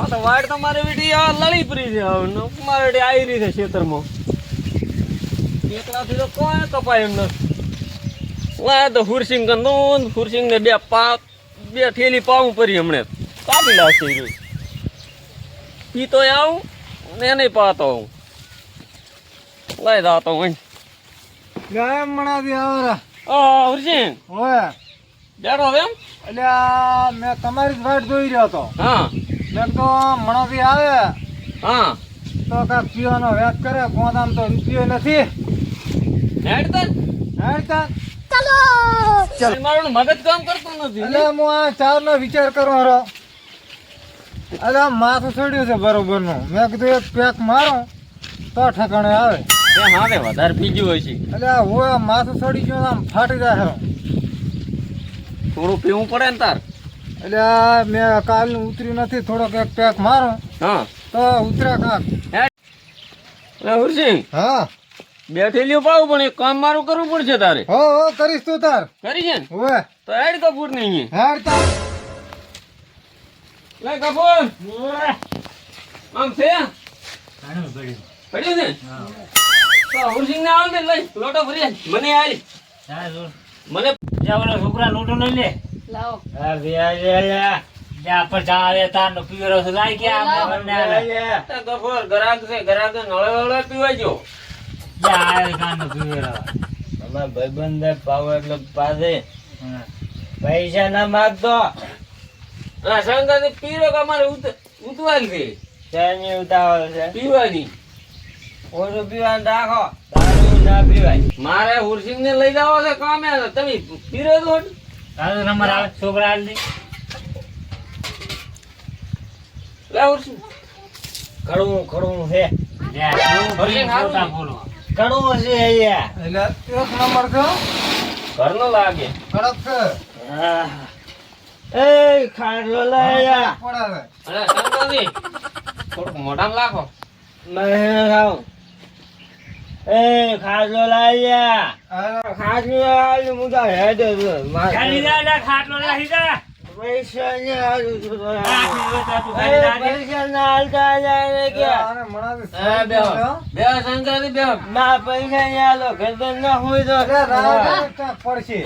હા તો વાડ તમારે બેટી લડી પડી છે મારે બેટી આવી રહી છે ખેતરમાં. એકલાથી તો કોઈ કપાય એમ નથી. તો હુરસિંગ કંદો હુરસિંગ ને બે પા બે થેલી પાવું પરી હમણે. કાપી લાવશે એ. પીતો આવું ને એને પાતો આવું. લઈ જાતો હું ગાય મણાથી આવરા. આ હુરસિંગ. ઓય. બેઠો એમ? એટલે મેં તમારી જ વાટ જોઈ રહ્યો હતો. હા. મેં તો મણોથી આવે. હા. તો કાંક પીવાનો વેત કરે ગોદામ તો પીયો નથી. હેડ તન હેડતા મારું મગજ કામ કરતું નથી. એટલે હું આ ચાર નો વિચાર કરું હરો. અરે માથું છોડ્યું છે બરોબરનું મેં કીધું એક પેક મારો તો ઠેકાણે આવે. એ આવે વધારે પીજ્યું હોય છે. એટલે આ હું માથું છોડી ગયું આમ ફાટી જાય હરો. થોડું પીવું પડે ને તાર. એટલે આ મેં કાલનું ઉતર્યું નથી થોડોક એક પેક મારો. હા. તો ઉતરે કાક એટલે હુરસિંહ હા. બેઠેલીઓ પાવું પણ એક કામ મારું કરવું પડશે તારે. હો હો કરીશ તું તાર. કરી છે ને? હવે. તો હેડ કપૂર નહીં હેડતા લે કપૂર આમ છે? પડ્યું છે? તો હુરસિંહ ને આવ દે લઈ લોટો ભરી આય. મને આલી. મને છોકરા લોટો નહીં લે. લાવો. પાસે પૈસા ના માગતો પીરો અમારે ઉત- ઉતવાલ છે? ઉતાવળ છે? પીવાની. ઓછું પીવાનું રાખો. ના પીવાય. મારે હુરસિંગ ને લઈ જવો છે કામે તમે પીરો. તારો નંબર આવે છોકરા આલ દે. કડવું કડવું. બોલો. કડવું છે અહીંયા. એટલે એક નંબર છે. ઘરનો લાગે. કડક. એ ખાટલો લાયા થોડુંક મોઢામાં લાખો. મેં એ ખાટલો લાયા આ ખાટલો લાવી હેડે ખાલી જા ખાટલો જા. પૈસા ને. પૈસા ના હાલતા જાય હા ના પૈસા ને હાલો ગરદન ના હોય તો. પડશે.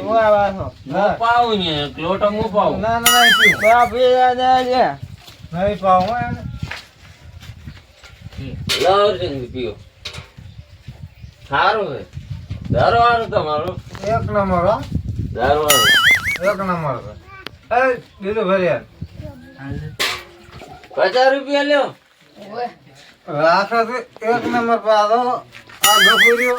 પાવું ને લોટો હું પાવું? ના ના પૈસા ના. પાવું પીઓ સારું છે. દારૂવાળું તમારું. એક નંબર હો. એક નંબર એ દીધું ભરી પચાસ રૂપિયા લ્યો. છે એક નંબર પાડો આ ગફુરીઓ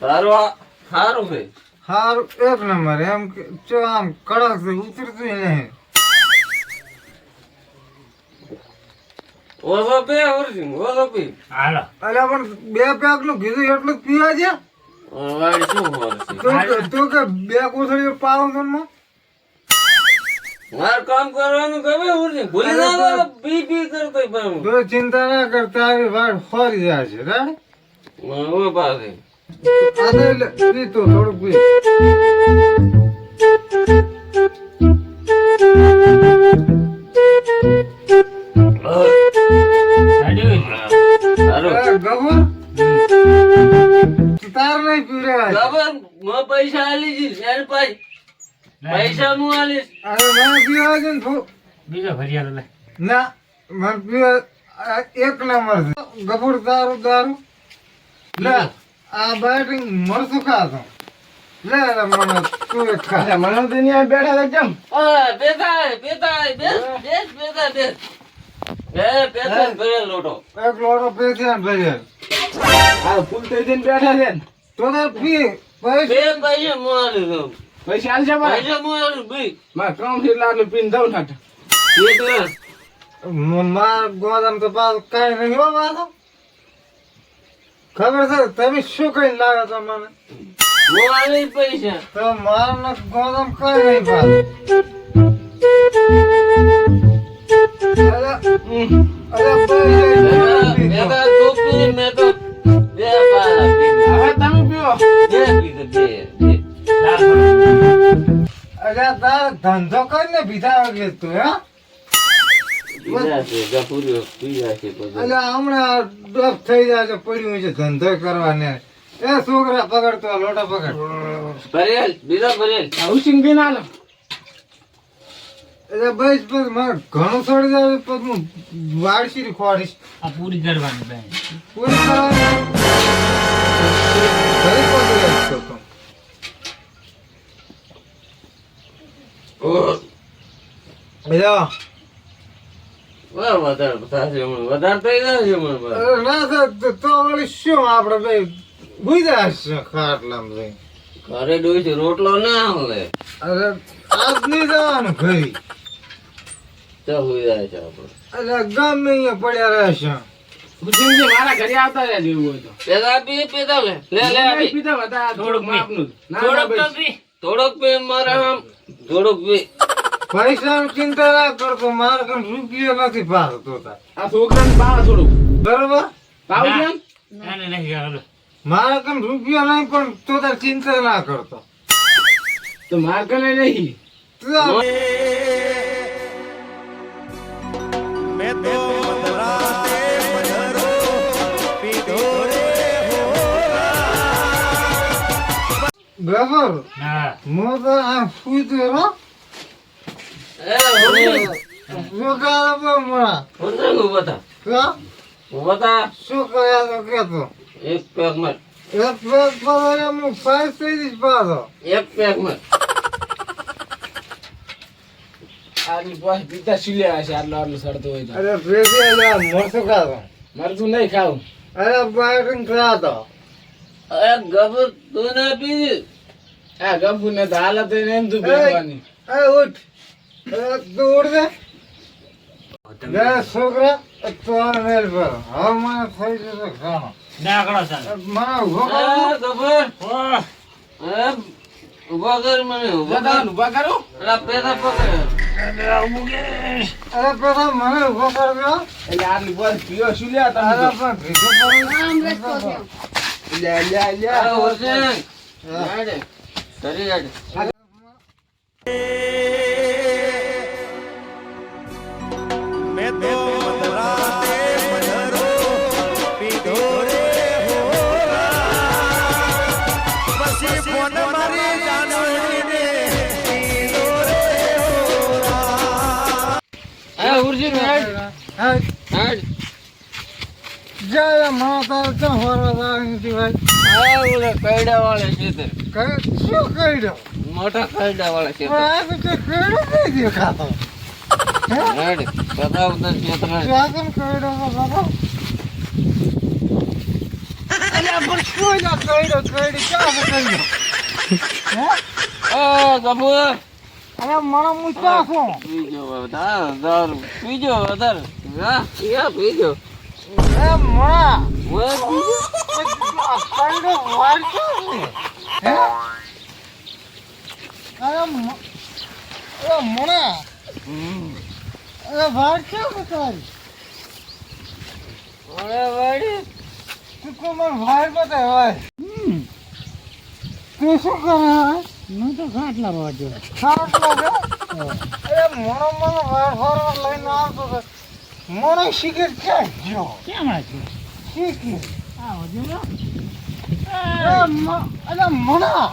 દારૂ આ સારું છે. હારું એક નંબર. એમ કે જો આમ કડક છે ઉતરતું નહીં. ઓછો પી હાલો. એટલે પણ બે પેકનું કીધું એટલું જ પીવા છે? વાળી શું તું કે- તું કે બે કોથળીઓ પાવું છું ને મારે કામ કરવાનું ગમે હુરસિંહ ભૂલી ના પી પી કરતો પણ તું ચિંતા ના કરતા આવી વાત ફરી જાય છે રાઈટ? હું પાસે આ તો એટલે પી. તાર નહીં પીવડાવે ખબર મેં પૈસા આલી જી શેર પાઈ. પૈસા હું આલીશ. અરે મને પીવા છે ને બીજો ભરિયાલો લે. ના મને પીવા આ એક નંબર છે. ગફુર દારૂ દારૂ. લે આ બેટિંગ મરસું ખાતો. લે લે મને તું એક ખા. મને દુનિયા બેઠા કેમ? બેસ બેસ પેતા બેસ. બે પેતા ભરે લોટો. એક લોટો પૈસા ભરી આ ફૂલ થઈ જઈને બેઠા છે ને. તો તાર પી પૈસા બે પૈસા આલી દઉં પૈસા આલશે મારે. પૈસા આલું ભાઈ મારે કામ એટલે આટલું પીને દઉં નાટ એટલે માર ગોદામ તો પાસ કઈ નહીં હો પાછો. ખબર છે તમે શું કઈ લાગે છો મને? પૈસા. તો મારા ગોદામ કઈ નહીં પાસ ધંધો કરીને તું હે હમણાં ડફ થઈ જાય છે પડ્યું છે ધંધો કરવાને. એ છોકરા પકડતો લોટા પકડ. ભરેલ બીજા ભરેલ. હાઉસિંગ બી ના એટલે ભાઈ મારે ઘણું છોડી જાય હું ખોડીશ આ પૂરી કરવાની બેન. પૂરી કરવાની. વાહ, વધારે થશે વધારે થઈ જશે ના થાય તો તો વળી શું આપણે ભાઈ છે ખાટલામાં ભાઈ ઘરે ડોસી રોટલો ના આવે અરે આજ નહીં જવાનું ઘરી. તો હોઈ જાય છે આપણે. એટલે ગમે અહીંયા પડ્યા રહેશે ભૂસિંગજી મારા ઘરે આવતા રહ્યા જેવું હોય તો. પેલા પી પેલા લે લે લે આપી. પીધા બધા માપનું ના, ના, થોડોક તો પી થોડોક પી મારા થોડોક પી. પૈસાની ચિંતા ના કરતો મારે કઈ રૂપિયો નથી પાડતો તાર. આ છોકરાને પાવા થોડુંક. બરોબર? પાવું મારે કઈ રૂપિયો નહીં પણ તો તાર ચિંતા ના કરતો. તો માર કને નહીં. ગબર હું તો આ રહો એ હોને શું કરે પણ હમણાં? હોને ઊભા થા હા? ઊભા થા શું કર્યા તો કેતો એક પેકમાં એક પેક પર હું ફાઈવ થઈ જઈશ પાછો એક પેકમાં આની પાસે પીતા શીલ્યા હશે આટલો આટલો સડતો હોય તો અરે ભેગી અલ્યા મરસું ખાતો મરતું નહીં ખાવું અરે બાઈકિંગ ખાતો એ ગબર તું ના પી આ ગફુ ને તો હાલત એમ તું બેસવાની એ ઉઠ. તું ઉઠ દે છોકરા તો મેલ પર હવે મને થઈ જશે ખાણો નાકડો ચાલ. મને ઊભો કરો. કર મને કર. ઊભા કરો. પેલા પેલા પકડ. અરે પેલા મને ઊભો કરજો એટલે આટલી પાસે પીઓ શીલ્યા તમે? અરે તો. કરી હેડે એ ઉર્જી હેડ હા હેડ જાય મને તારે ક્યાં ફરવા જવાની આ ઓલે કૈડા વાળે છે તે કઈ શું દો મોટા કૈડા વાળા છે આ તો કઈ કઈડો નહીં દેખાતો બતાવ તો ચેતના શાસન કઈડો તો બાબા અલ્યા પણ કોઈ ના કઈડી ક્યાં છે કઈડો એ ગબુ અરે બીજો વધારે દારૂ પીજો વધારે હા યા પીજો એ પીજો કઈડો વાળતો છે. હે? અરે અરે મણા. અરે વાળતો છે તારી? ઓલે વાડી તું કોઈ મને વાળ તું શું કરે હું? તો ખાટલા વાજો ખાટલો છે? અરે મોણો મને વાર ફરવા લઈને આવતો હતો મોણો શિખર ક્યાં ગયો? કેમ આજો સિગરેટ આવો જો અરે અરે મણા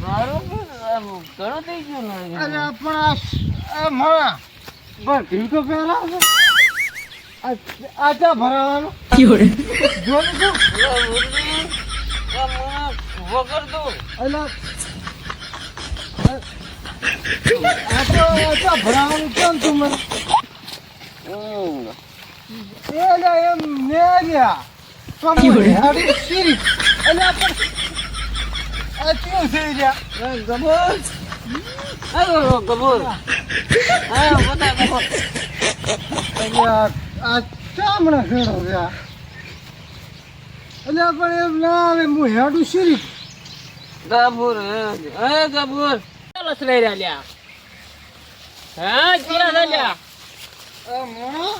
મારું ઘણું થઈ ગયું પણ આ મણા બસ ભીમ તો પહેલા છે આ આ ચા ભરાવાનું? જોયું તું? કર દો અલા આ તો આ ચા ભરાવાનું? કેમ તું મને? હમ. એ અલા એમ ને રહ્યા કમોડી હાડી શીરી. અલા પણ આ કેવું થઈ હા બતા ગબર અલા આ ચામડા ખેડો રહ્યા અલા પણ એમ ના આવે હું હેડું શીરી ગફુર હે ગફુર ચાલો લસરાઈ રહ્યા લ્યા હા જીરા છે લ્યા એ મણા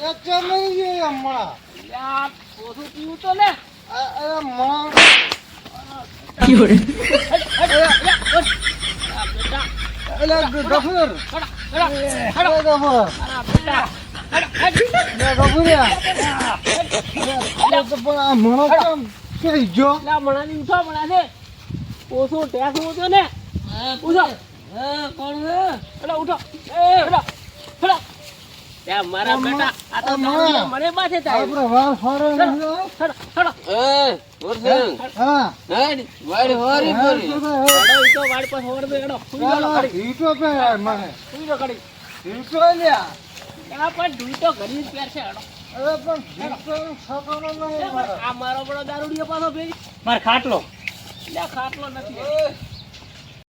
એ ચમ નહીં ગયો મણા લ્યા ઓછું પીવું તો લે અરે મણા એટલે ગફુર હડા, હડા, એ હડા. ગફુર અરે બેટા હડા, હડા. એ ગફુરિયા એ તો પણ આ મણો કેમ કઈ ગયો લ્યા મણાની ઉઠો મણા છે ટેક્સ ઓછો ને મને લ્યા પણ ધૂળ તો ઘણી જ પહેરશે હડો. અરે પણ હીટો સકવાનો નહીં આ મારો બડો દારૂડિયો પાછો ભેગી. મારે ખાટલો. ખાટલો નથી.